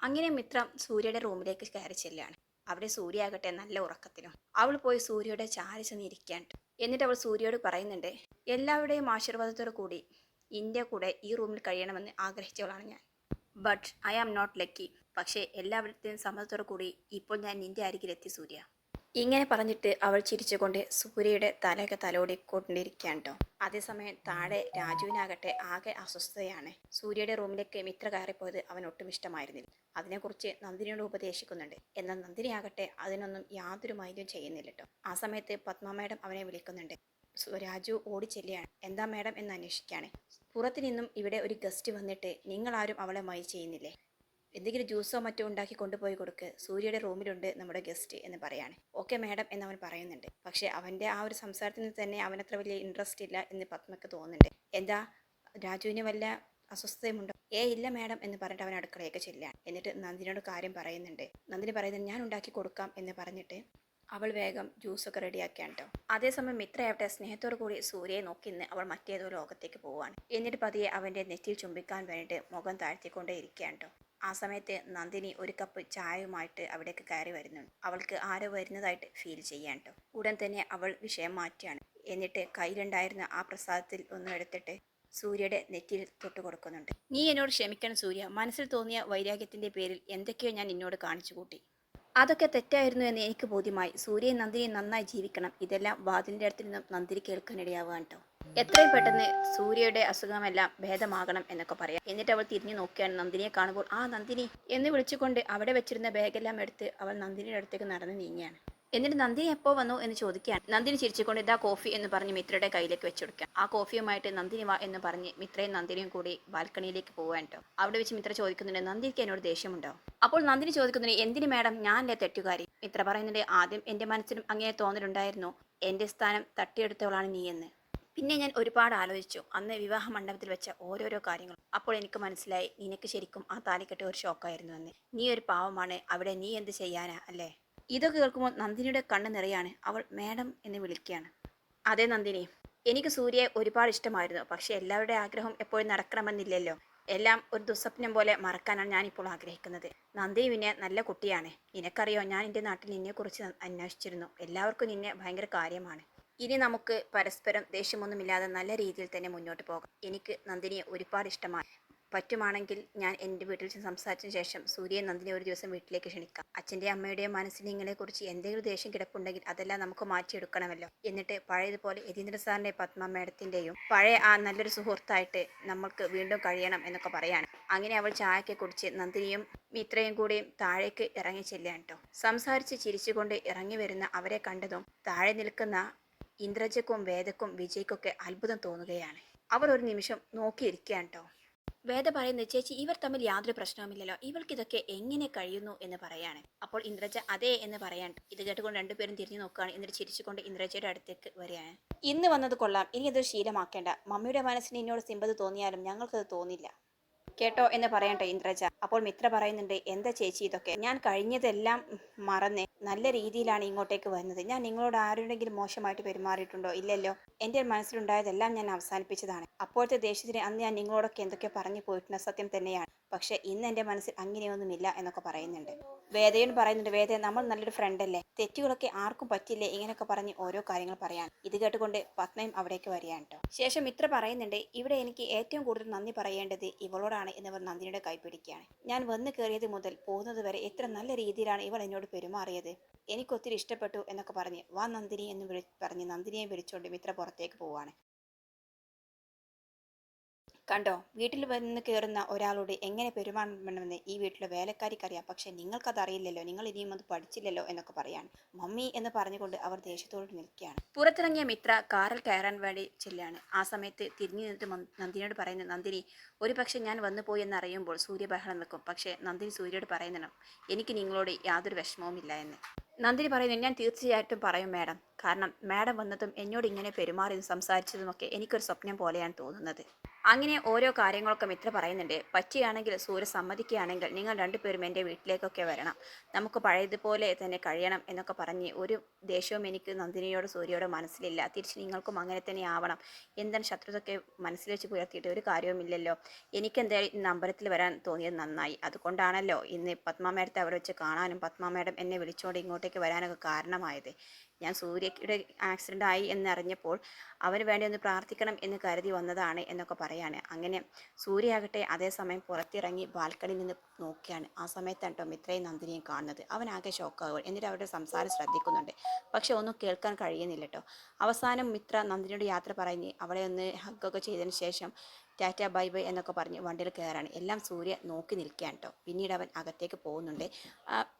അങ്ങനെ മിത്രം സൂര്യയുടെ റൂമിലേക്ക് കയറി ചെല്ലുകയാണ്. അവിടെ സൂര്യ ആകട്ടെ നല്ല ഉറക്കത്തിലും. അവൾ പോയി സൂര്യയുടെ ചാരി ചെന്ന് ഇരിക്കാണ്ട് എന്നിട്ട് അവൾ സൂര്യയോട് പറയുന്നുണ്ട് എല്ലാവരുടെയും ആശീർവാദത്തോടു കൂടി ഇന്ത്യ കൂടെ ഈ റൂമിൽ കഴിയണമെന്ന് ആഗ്രഹിച്ചവളാണ് ഞാൻ. But I am not lucky പക്ഷേ എല്ലാവരുടെയും സമ്മതത്തോടു കൂടി ഇപ്പോൾ ഞാൻ ഇന്ത്യ അരികിലെത്തി സൂര്യ. ഇങ്ങനെ പറഞ്ഞിട്ട് അവൾ ചിരിച്ചുകൊണ്ട് സൂര്യയുടെ തലയൊക്കെ തലോടി കൊണ്ടിരിക്കുകയാണ് അതേസമയം താഴെ രാജുവിനാകട്ടെ ആകെ അസ്വസ്ഥതയാണ്. സൂര്യയുടെ റൂമിലേക്ക് മിത്ര കയറിപ്പോയത് അവൻ ഒട്ടും ഇഷ്ടമായിരുന്നില്ല. അതിനെക്കുറിച്ച് നന്ദിനിയോട് ഉപദേശിക്കുന്നുണ്ട്. എന്നാൽ നന്ദിനി ആകട്ടെ അതിനൊന്നും യാതൊരു മൈന്യം ചെയ്യുന്നില്ല കേട്ടോ. ആ സമയത്ത് പത്മ മേഡം അവനെ വിളിക്കുന്നുണ്ട്. രാജു ഓടിച്ചെല്ലുകയാണ്. എന്താ മേഡം എന്ന് അന്വേഷിക്കുകയാണ്. പുറത്തു നിന്നും ഇവിടെ ഒരു ഗസ്റ്റ് വന്നിട്ട് നിങ്ങളാരും അവളെ മൈ ചെയ്യുന്നില്ലേ? എന്തെങ്കിലും ജ്യൂസോ മറ്റോ ഉണ്ടാക്കി കൊണ്ടുപോയി കൊടുക്ക്. സൂര്യയുടെ റൂമിലുണ്ട് നമ്മുടെ ഗസ്റ്റ് എന്ന് പറയാണ്. ഓക്കെ മാഡം എന്ന് അവൻ പറയുന്നുണ്ട്. പക്ഷേ അവന്റെ ആ ഒരു സംസാരത്തിന് തന്നെ അവനത്ര വലിയ ഇൻട്രസ്റ്റ് ഇല്ല എന്ന് പത്മക്ക് തോന്നുന്നുണ്ട്. എന്താ? രാജുവിന് വല്ല അസ്വസ്ഥതയുമുണ്ടോ ഏ ഇല്ല മാഡം എന്ന് പറഞ്ഞിട്ട് അവൻ അടുക്കളയൊക്കെ ചെല്ലുകയാണ്. എന്നിട്ട് നന്ദിനോട് കാര്യം പറയുന്നുണ്ട്. നന്ദിനി പറയുന്നത് ഞാൻ ഉണ്ടാക്കി കൊടുക്കാം എന്ന് പറഞ്ഞിട്ട് അവൾ വേഗം ജ്യൂസൊക്കെ റെഡിയാക്കിയാണ് കേട്ടോ. അതേസമയം മിത്രയാവട്ടെ സ്നേഹത്തോടു കൂടി സൂര്യയെ നോക്കി നിന്ന് അവൾ മറ്റേതോ ലോകത്തേക്ക് പോവുകയാണ്. എന്നിട്ട് പതിയെ അവന്റെ നെറ്റിയിൽ ചുംബിക്കാൻ വേണ്ടിയിട്ട് മുഖം താഴ്ത്തിക്കൊണ്ടേ ഇരിക്കുകയാണ് കേട്ടോ. ആ സമയത്ത് നന്ദിനി ഒരു കപ്പ് ചായയുമായിട്ട് അവിടേക്ക് കയറി വരുന്നുണ്ട്. അവൾക്ക് ആരോ വരുന്നതായിട്ട് ഫീൽ ചെയ്യാൻ കേട്ടോ ഉടൻ തന്നെ അവൾ വിഷയം മാറ്റിയാണ് എന്നിട്ട് കയ്യിലുണ്ടായിരുന്ന ആ പ്രസാദത്തിൽ ഒന്നും എടുത്തിട്ട് സൂര്യയുടെ നെറ്റിയിൽ തൊട്ട് കൊടുക്കുന്നുണ്ട്. നീ എന്നോട് ക്ഷമിക്കണം സൂര്യ. മനസ്സിൽ തോന്നിയ വൈരാഗ്യത്തിന്റെ പേരിൽ എന്തൊക്കെയോ ഞാൻ നിന്നോട് കാണിച്ചു കൂട്ടി. അതൊക്കെ തെറ്റായിരുന്നു എന്ന് എനിക്ക് ബോധ്യമായി. സൂര്യയും നന്ദിനിയും നന്നായി ജീവിക്കണം. ഇതെല്ലാം വാതിലിന്റെ അടുത്ത് നിന്നും നന്ദിനി കേൾക്കാനിടയാവുക കേട്ടോ എത്രയും പെട്ടെന്ന് സൂര്യയുടെ അസുഖമെല്ലാം ഭേദമാകണം എന്നൊക്കെ പറയാം. എന്നിട്ട് അവൾ തിരിഞ്ഞു നോക്കിയാണ് നന്ദിനിയെ കാണുമ്പോൾ ആ നന്ദിനി എന്ന് വിളിച്ചുകൊണ്ട് അവിടെ വെച്ചിരുന്ന ബാഗെല്ലാം എടുത്ത് അവൾ നന്ദിനിയുടെ അടുത്തേക്ക് നടന്ന് നീങ്ങിയാണ് എന്നിട്ട് നന്ദിനി എപ്പോ വന്നു? എന്ന് ചോദിക്കുകയാണ്. നന്ദിനി ചിരിച്ചുകൊണ്ട് ഇതാ കോഫി എന്ന് പറഞ്ഞ് മിത്രയുടെ കയ്യിലേക്ക് വെച്ചുകൊടുക്കാം ആ കോഫിയുമായിട്ട് നന്ദിനി വാ എന്ന് പറഞ്ഞ് മിത്രയും നന്ദിനിയും കൂടി ബാൽക്കണിയിലേക്ക് പോകാൻ കേട്ടോ. അവിടെ വെച്ച് മിത്ര ചോദിക്കുന്നുണ്ട് നന്ദിക്ക് എന്നോട് ദേഷ്യമുണ്ടോ? അപ്പോൾ നന്ദിനി ചോദിക്കുന്നുണ്ട് എന്തിന് മാഡം? ഞാൻ ഞാനല്ലേ തെറ്റുകാരി? മിത്ര പറയുന്നുണ്ട് ആദ്യം എന്റെ മനസ്സിലും അങ്ങനെ തോന്നലുണ്ടായിരുന്നു. എന്റെ സ്ഥാനം തട്ടിയെടുത്തവളാണ് നീ എന്ന് പിന്നെ ഞാൻ ഒരുപാട് ആലോചിച്ചു. അന്ന് വിവാഹ മണ്ഡപത്തിൽ വെച്ച ഓരോരോ കാര്യങ്ങളും. അപ്പോൾ എനിക്ക് മനസ്സിലായി നിനക്ക് ശരിക്കും ആ താലിക്കെട്ട് ഒരു ഷോക്കായിരുന്നു എന്ന്. നീ ഒരു പാവമാണ്. അവിടെ നീ എന്ത് ചെയ്യാനാ അല്ലേ? ഇതൊക്കെ കേൾക്കുമ്പോൾ നന്ദിനിയുടെ കണ്ണ് നിറയാണ്. അവൾ മേഡം എന്ന് വിളിക്കുകയാണ്. അതെ നന്ദിനി. എനിക്ക് സൂര്യയെ ഒരുപാട് ഇഷ്ടമായിരുന്നു. പക്ഷെ എല്ലാവരുടെ ആഗ്രഹം എപ്പോഴും നടക്കണമെന്നില്ലല്ലോ. എല്ലാം ഒരു ദുസ്വപ്നം പോലെ മറക്കാനാണ് ഞാനിപ്പോൾ ആഗ്രഹിക്കുന്നത്. നന്ദി പിന്നെ നല്ല കുട്ടിയാണ്. നിനക്കറിയോ ഞാൻ എന്റെ നാട്ടിൽ നിന്നെക്കുറിച്ച് അന്വേഷിച്ചിരുന്നു. എല്ലാവർക്കും നിന്നെ ഭയങ്കര കാര്യമാണ്. ഇനി നമുക്ക് പരസ്പരം ദേഷ്യമൊന്നുമില്ലാതെ നല്ല രീതിയിൽ തന്നെ മുന്നോട്ട് പോകാം. എനിക്ക് നന്ദിനിയെ ഒരുപാട് ഇഷ്ടമാണ് പറ്റുമാണെങ്കിൽ ഞാൻ എന്റെ വീട്ടിൽ ചെന്ന് സംസാരിച്ചതിന് ശേഷം സൂര്യയെ നന്ദിനെ ഒരു ദിവസം വീട്ടിലേക്ക് ക്ഷണിക്കാം. അച്ഛന്റെ അമ്മയുടെയും മനസ്സിന് ഇങ്ങളെക്കുറിച്ച് എന്തെങ്കിലും ദേഷ്യം കിടപ്പുണ്ടെങ്കിൽ അതെല്ലാം നമുക്ക് മാറ്റിയെടുക്കണമല്ലോ. എന്നിട്ട് പഴയതുപോലെ യതീന്ദ്ര സാറിന്റെ പത്മ മേഡത്തിന്റെയും പഴയ ആ നല്ലൊരു സുഹൃത്തായിട്ട് നമ്മൾക്ക് വീണ്ടും കഴിയണം എന്നൊക്കെ പറയാണ്. അങ്ങനെ അവൾ ചായക്കെ കുടിച്ച് നന്ദിനിയും മിത്രയും കൂടിയും താഴേക്ക് ഇറങ്ങി ചെല്ലുകയാണ് കേട്ടോ. സംസാരിച്ച് ചിരിച്ചുകൊണ്ട് ഇറങ്ങി വരുന്ന അവരെ കണ്ടതും താഴെ നിൽക്കുന്ന ഇന്ദ്രജക്കും വേദക്കും വിജയ്ക്കൊക്കെ അത്ഭുതം തോന്നുകയാണ്. അവർ ഒരു നിമിഷം നോക്കിയിരിക്കുകയാണ് കേട്ടോ. വേദ പറയുന്ന ചേച്ചി ഇവർ തമ്മിൽ യാതൊരു പ്രശ്നവുമില്ലല്ലോ. ഇവൾക്ക് ഇതൊക്കെ എങ്ങനെ കഴിയുന്നു? എന്ന് പറയാണ്. അപ്പോൾ ഇന്ദ്രജ അതെ എന്ന് പറയാൻ ഇത് കേട്ടുകൊണ്ട് രണ്ടുപേരും തിരിഞ്ഞു നോക്കുകയാണ്. എന്നിട്ട് ചിരിച്ചുകൊണ്ട് ഇന്ദ്രജയുടെ അടുത്തേക്ക് വരികയാണ്. ഇന്ന് വന്നത് കൊള്ളാം. ഇനി അതൊരു ശീലമാക്കേണ്ട. മമ്മിയുടെ മനസ്സിന് എന്നോട് സിമ്പത് തോന്നിയാലും ഞങ്ങൾക്കത് തോന്നില്ല. കേട്ടോ എന്ന് പറയട്ടെ ഇന്ദ്രജ. അപ്പോൾ മിത്ര പറയുന്നുണ്ട് എന്താ ചേച്ചി ഇതൊക്കെ? ഞാൻ കഴിഞ്ഞതെല്ലാം മറന്ന്. നല്ല രീതിയിലാണ് ഇങ്ങോട്ടേക്ക് വരുന്നത്. ഞാൻ നിങ്ങളോട് ആരുടെങ്കിലും മോശമായിട്ട് പെരുമാറിയിട്ടുണ്ടോ? ഇല്ലല്ലോ. എന്റെ മനസ്സിലുണ്ടായതെല്ലാം ഞാൻ അവസാനിപ്പിച്ചതാണ്. അപ്പോഴത്തെ ദേഷ്യത്തിന് അന്ന് ഞാൻ നിങ്ങളോടൊക്കെ എന്തൊക്കെ പറഞ്ഞു പോയിട്ടുള്ള സത്യം തന്നെയാണ്. പക്ഷെ ഇന്ന് എന്റെ മനസ്സിൽ അങ്ങനെയൊന്നുമില്ല എന്നൊക്കെ പറയുന്നുണ്ട്. വേദയൻ പറയുന്നുണ്ട് വേദ നമ്മൾ നല്ലൊരു ഫ്രണ്ട് അല്ലേ? തെറ്റുകളൊക്കെ ആർക്കും പറ്റില്ലേ? ഇങ്ങനെയൊക്കെ പറഞ്ഞ് ഓരോ കാര്യങ്ങൾ പറയാൻ ഇത് കേട്ടുകൊണ്ട് പത്മയും അവിടേക്ക് വരികയാണ് കേട്ടോ ശേഷം മിത്ര പറയുന്നുണ്ട് ഇവിടെ എനിക്ക് ഏറ്റവും കൂടുതൽ നന്ദി പറയേണ്ടത് ഇവളോടാണ് എന്നിവർ നന്ദിനിയുടെ കൈ പിടിക്കുകയാണ്. ഞാൻ വന്നു കയറിയത് മുതൽ പോകുന്നത് വരെ എത്ര നല്ല രീതിയിലാണ് ഇവൾ എന്നോട് പെരുമാറിയത്. എനിക്കൊത്തിരി ഇഷ്ടപ്പെട്ടു എന്നൊക്കെ പറഞ്ഞ് വാ നന്ദിനി എന്ന് വിളി പറഞ്ഞ് നന്ദിനിയെ വിളിച്ചുകൊണ്ട് മിത്ര പുറത്തേക്ക് പോവാണ് കണ്ടോ? വീട്ടിൽ വന്ന് കയറുന്ന ഒരാളോട് എങ്ങനെ പെരുമാറണമെന്ന് ഈ വീട്ടിലെ വേലക്കാരിക്കറിയാം. പക്ഷെ നിങ്ങൾക്കത് അറിയില്ലല്ലോ നിങ്ങൾ ഇനിയും അത് പഠിച്ചില്ലല്ലോ എന്നൊക്കെ പറയാണ്. മമ്മി എന്ന് പറഞ്ഞുകൊണ്ട് അവർ ദേഷ്യത്തോട് നിൽക്കുകയാണ്. പുറത്തിറങ്ങിയ മിത്ര കാറിൽ കയറാൻ വേണ്ടി ചെല്ലുകയാണ്. ആ സമയത്ത് തിരിഞ്ഞു നിന്നിട്ട് നന്ദിനിയോട് പറയുന്നു നന്ദിനി ഒരു പക്ഷേ ഞാൻ വന്നു പോയി എന്നറിയുമ്പോൾ സൂര്യബഹളം നിൽക്കും പക്ഷേ നന്ദിനി സൂര്യയോട് പറയുന്നണം എനിക്ക് നിങ്ങളോട് യാതൊരു വിഷമവുമില്ല എന്ന്. നന്ദിനി പറയുന്നു ഞാൻ തീർച്ചയായിട്ടും പറയും മാഡം. കാരണം മാഡം വന്നതും എന്നോട് ഇങ്ങനെ പെരുമാറിയതും സംസാരിച്ചതുമൊക്കെ എനിക്കൊരു സ്വപ്നം പോലെയാണ് തോന്നുന്നത്. അങ്ങനെ ഓരോ കാര്യങ്ങളൊക്കെ മിത്ര പറയുന്നുണ്ട്. പറ്റുകയാണെങ്കിൽ സൂര്യ സമ്മതിക്കുകയാണെങ്കിൽ നിങ്ങൾ രണ്ടുപേരും എന്റെ വീട്ടിലേക്കൊക്കെ വരണം. നമുക്ക് പഴയതുപോലെ തന്നെ കഴിയണം എന്നൊക്കെ പറഞ്ഞ് ഒരു ദേഷ്യവും എനിക്ക് നന്ദിനിയോട് സൂര്യയോട് മനസ്സിലില്ല. തിരിച്ച് നിങ്ങൾക്കും അങ്ങനെ തന്നെ ആവണം. എന്താണ് ശത്രുതൊക്കെ മനസ്സിൽ വെച്ച് പുലർത്തിയിട്ട് ഒരു കാര്യവുമില്ലല്ലോ എനിക്ക് എന്തായാലും ഇന്ന് അമ്പലത്തിൽ വരാൻ തോന്നിയത് നന്നായി. അതുകൊണ്ടാണല്ലോ ഇന്ന് പത്മാ മേഡത്തെ അവിടെ വെച്ച് കാണാനും പത്മാ മേഡം എന്നെ വിളിച്ചുകൊണ്ട് ഇങ്ങോട്ടേക്ക് വരാനൊക്കെ കാരണമായത്. ഞാൻ സൂര്യയുടെ ആക്സിഡന്റ് ആയി എന്നറിഞ്ഞപ്പോൾ അവന് വേണ്ടി ഒന്ന് പ്രാർത്ഥിക്കണം എന്ന് കരുതി വന്നതാണ് എന്നൊക്കെ പറയാണ്. അങ്ങനെ സൂര്യയാകട്ടെ അതേസമയം പുറത്തിറങ്ങി ബാൽക്കണിയിൽ നിന്ന് നോക്കിയാണ്. ആ സമയത്താണ് കേട്ടോ മിത്രയും നന്ദിനിയും കാണുന്നത്. അവനാകെ ഷോക്കാവുക എന്നിട്ട് അവരുടെ സംസാരം ശ്രദ്ധിക്കുന്നുണ്ട്. പക്ഷെ ഒന്നും കേൾക്കാൻ കഴിയുന്നില്ല കേട്ടോ. അവസാനം മിത്ര നന്ദിനിയോട് യാത്ര പറഞ്ഞ് അവളെ ഒന്ന് ഹഗ്ഗൊക്കെ ചെയ്തതിന് ശേഷം ടാറ്റ ബൈ ബൈ എന്നൊക്കെ പറഞ്ഞ് വണ്ടിയിൽ കയറാണ്. എല്ലാം സൂര്യ നോക്കി നിൽക്കുകയാണ് കേട്ടോ. പിന്നീട് അവൻ അകത്തേക്ക് പോകുന്നുണ്ട്.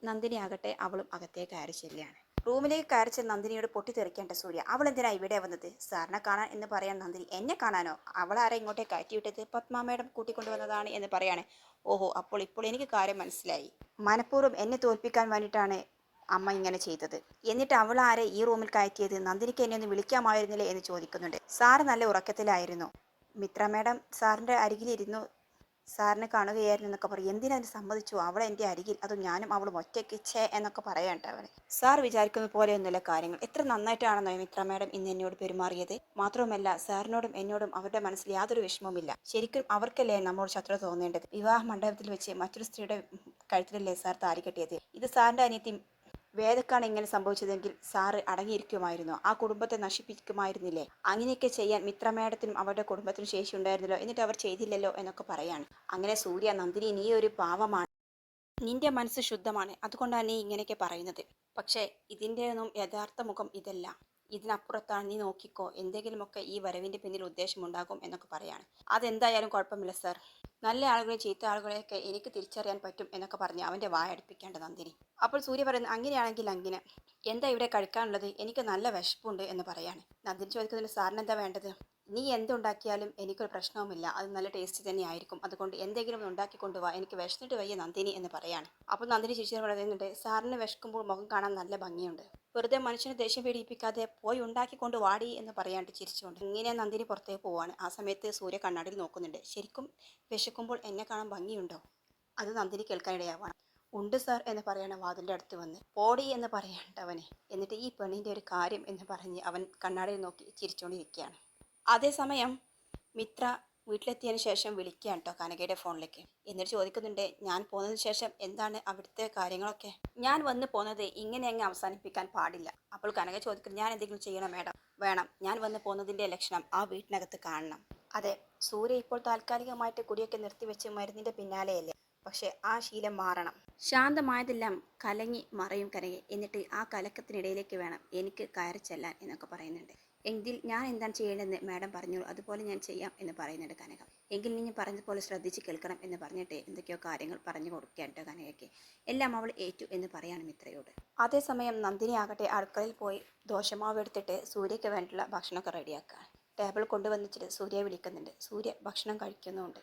നന്ദിനി ആകട്ടെ അവളും അകത്തേക്ക് കയറി ചെല്ലുകയാണ്. റൂമിലേക്ക് കയറി ചെന്ന് നന്ദിനിയോട് പൊട്ടിത്തെറിക്കേണ്ട സൂര്യ. അവൾ എന്തിനാ ഇവിടെ വന്നത്? സാറിനെ കാണാൻ എന്ന് പറയാൻ നന്ദിനി എന്നെ കാണാനോ? അവളാരെ ഇങ്ങോട്ടേ കയറ്റിവിട്ടത് പത്മ മേഡം കൂട്ടിക്കൊണ്ടുവന്നതാണ് എന്ന് പറയാണ്. ഓഹോ അപ്പോൾ ഇപ്പോൾ എനിക്ക് കാര്യം മനസ്സിലായി. മനഃപൂർവം എന്നെ തോൽപ്പിക്കാൻ വേണ്ടിയിട്ടാണ് അമ്മ ഇങ്ങനെ ചെയ്തത്. എന്നിട്ട് അവൾ ആരെ ഈ റൂമിൽ കയറ്റിയത്? നന്ദിനിക്ക് എന്നെ ഒന്ന് വിളിക്കാമായിരുന്നില്ലേ എന്ന് ചോദിക്കുന്നുണ്ട്. സാറ് നല്ല ഉറക്കത്തിലായിരുന്നു. മിത്ര മേഡം സാറിന്റെ അരികിലിരുന്നു സാറിനെ കാണുകയായിരുന്നു എന്നൊക്കെ പറയും. എന്തിനതിന് സമ്മതിച്ചു? അവളെ എന്റെ അരികിൽ. അതും ഞാനും അവളും ഒറ്റയ്ക്ക് ഛേ എന്നൊക്കെ പറയണ്ട അവനെ സാർ വിചാരിക്കുന്ന പോലെയൊന്നുമില്ല കാര്യങ്ങൾ. എത്ര നന്നായിട്ടാണെന്നോ മിത്ര മേഡം ഇന്ന് എന്നോട് പെരുമാറിയത്. മാത്രവുമല്ല സാറിനോടും എന്നോടും അവരുടെ മനസ്സിൽ യാതൊരു വിഷമവുമില്ല. ശരിക്കും അവർക്കല്ലേ നമ്മോട് ശത്രു തോന്നേണ്ടത്? വിവാഹ മണ്ഡപത്തിൽ വെച്ച് മറ്റൊരു സ്ത്രീയുടെ കഴുത്തിലല്ലേ സാർ താലി കെട്ടിയത്? ഇത് സാറിന്റെ അനിയത്തി വേദക്കാണ് ഇങ്ങനെ സംഭവിച്ചതെങ്കിൽ സാറ് അടങ്ങിയിരിക്കുമായിരുന്നു? ആ കുടുംബത്തെ നശിപ്പിക്കുമായിരുന്നില്ലേ? അങ്ങനെയൊക്കെ ചെയ്യാൻ മിത്ര മേഡത്തിനും അവരുടെ കുടുംബത്തിനും ശേഷി ഉണ്ടായിരുന്നല്ലോ എന്നിട്ട് അവർ ചെയ്തില്ലല്ലോ എന്നൊക്കെ പറയാണ്. അങ്ങനെ സൂര്യ നന്ദിനി നീ ഒരു പാവമാണ്. നിന്റെ മനസ്സ് ശുദ്ധമാണ്. അതുകൊണ്ടാണ് നീ ഇങ്ങനെയൊക്കെ പറയുന്നത്. പക്ഷേ ഇതിന്റെ ഒന്നും യഥാർത്ഥ മുഖം ഇതല്ല. ഇതിനപ്പുറത്താണ് നീ നോക്കിക്കോ. എന്തെങ്കിലുമൊക്കെ ഈ വരവിന്റെ പിന്നിൽ ഉദ്ദേശമുണ്ടാകും എന്നൊക്കെ പറയാണ്. അതെന്തായാലും കുഴപ്പമില്ല സർ. നല്ല ആളുകളെ ചീത്ത ആളുകളെയൊക്കെ എനിക്ക് തിരിച്ചറിയാൻ പറ്റും എന്നൊക്കെ പറഞ്ഞ് അവന്റെ വായ അടുപ്പിക്കേണ്ട നന്ദിനി. അപ്പോൾ സൂര്യ പറയുന്നു അങ്ങനെയാണെങ്കിൽ അങ്ങനെ. എന്താ ഇവിടെ കഴിക്കാനുള്ളത്? എനിക്ക് നല്ല വിശപ്പുണ്ട് എന്ന് പറയാണ്. നന്ദിനി ചോദിക്കുന്നതിന് സാറിന് എന്താ വേണ്ടത്? നീ എന്തുണ്ടാക്കിയാലും എനിക്കൊരു പ്രശ്നവുമില്ല. അത് നല്ല ടേസ്റ്റ് തന്നെയായിരിക്കും. അതുകൊണ്ട് എന്തെങ്കിലും ഉണ്ടാക്കി കൊണ്ടുപോവാ എനിക്ക് വിശന്നിട്ട് വയ്യ നന്ദിനി എന്ന് പറയാണ്. അപ്പോൾ നന്ദിനി ചേച്ചി പറയുന്നുണ്ട് സാറിന് വിശക്കുമ്പോൾ മുഖം കാണാൻ നല്ല ഭംഗിയുണ്ട്. വെറുതെ മനുഷ്യനെ ദേഷ്യം പീഡിപ്പിക്കാതെ പോയി ഉണ്ടാക്കിക്കൊണ്ട് വാടി എന്ന് പറയാണ്ട് ചിരിച്ചുകൊണ്ട്. ഇങ്ങനെ നന്ദിനി പുറത്തേക്ക് പോവാണ്. ആ സമയത്ത് സൂര്യ കണ്ണാടിയിൽ നോക്കുന്നുണ്ട്. ശരിക്കും വിശക്കുമ്പോൾ എന്നെ കാണാൻ ഭംഗിയുണ്ടോ? അത് നന്ദിനി കേൾക്കാനിടയാവാണ്. ഉണ്ട് സാർ എന്ന് പറയണ വാതിന്റെ അടുത്ത് വന്ന്. പോടി എന്ന് പറയാണ്ട് എന്നിട്ട് ഈ പെണ്ണിന്റെ ഒരു കാര്യം എന്ന് പറഞ്ഞ് അവൻ കണ്ണാടിയിൽ നോക്കി ചിരിച്ചുകൊണ്ടിരിക്കുകയാണ് അതേസമയം മിത്ര വീട്ടിലെത്തിയതിന് ശേഷം വിളിക്കുകയാണ് കേട്ടോ കനകയുടെ ഫോണിലേക്ക്. എന്നിട്ട് ചോദിക്കുന്നുണ്ട് ഞാൻ പോകുന്നതിന് ശേഷം എന്താണ് അവിടുത്തെ കാര്യങ്ങളൊക്കെ? ഞാൻ വന്ന് പോകുന്നത് ഇങ്ങനെ അങ്ങ് അവസാനിപ്പിക്കാൻ പാടില്ല. അപ്പോൾ കനക ചോദിക്കുന്നു ഞാൻ എന്തെങ്കിലും ചെയ്യണം മേഡം? വേണം ഞാൻ വന്ന് പോകുന്നതിന്റെ ലക്ഷണം ആ വീട്ടിനകത്ത് കാണണം. അതെ സൂര്യ ഇപ്പോൾ താൽക്കാലികമായിട്ട് കുടിയൊക്കെ നിർത്തിവെച്ച് മരുന്നിന്റെ പിന്നാലെയല്ലേ? പക്ഷേ ആ ശീലം മാറണം. ശാന്തമായതെല്ലാം കലങ്ങി മറയും കനകെ. എന്നിട്ട് ആ കലക്കത്തിനിടയിലേക്ക് വേണം. എനിക്ക് കയറി ചെല്ലാൻ എന്നൊക്കെ പറയുന്നുണ്ട്. എങ്കിൽ ഞാൻ എന്താണ് ചെയ്യേണ്ടതെന്ന് മാഡം പറഞ്ഞു അതുപോലെ ഞാൻ ചെയ്യാം എന്ന് പറയുന്നുണ്ട് കനക. എങ്കിൽ നീ പറഞ്ഞതുപോലെ ശ്രദ്ധിച്ച് കേൾക്കണം എന്ന് പറഞ്ഞിട്ട് എന്തൊക്കെയോ കാര്യങ്ങൾ പറഞ്ഞു കൊടുക്കുകയാണ് കേട്ടോ കനകയ്ക്ക്. എല്ലാം അവൾ ഏറ്റു എന്ന് പറയാണ് മിത്രയോട്. അതേസമയം നന്ദിനി ആകട്ടെ അടുക്കളയിൽ പോയി ദോശമാവ് എടുത്തിട്ട് സൂര്യയ്ക്ക് വേണ്ടിയുള്ള ഭക്ഷണമൊക്കെ റെഡിയാക്കുക ടേബിൾ കൊണ്ടുവന്നിട്ട് സൂര്യ വിളിക്കുന്നുണ്ട്. സൂര്യ ഭക്ഷണം കഴിക്കുന്നുമുണ്ട്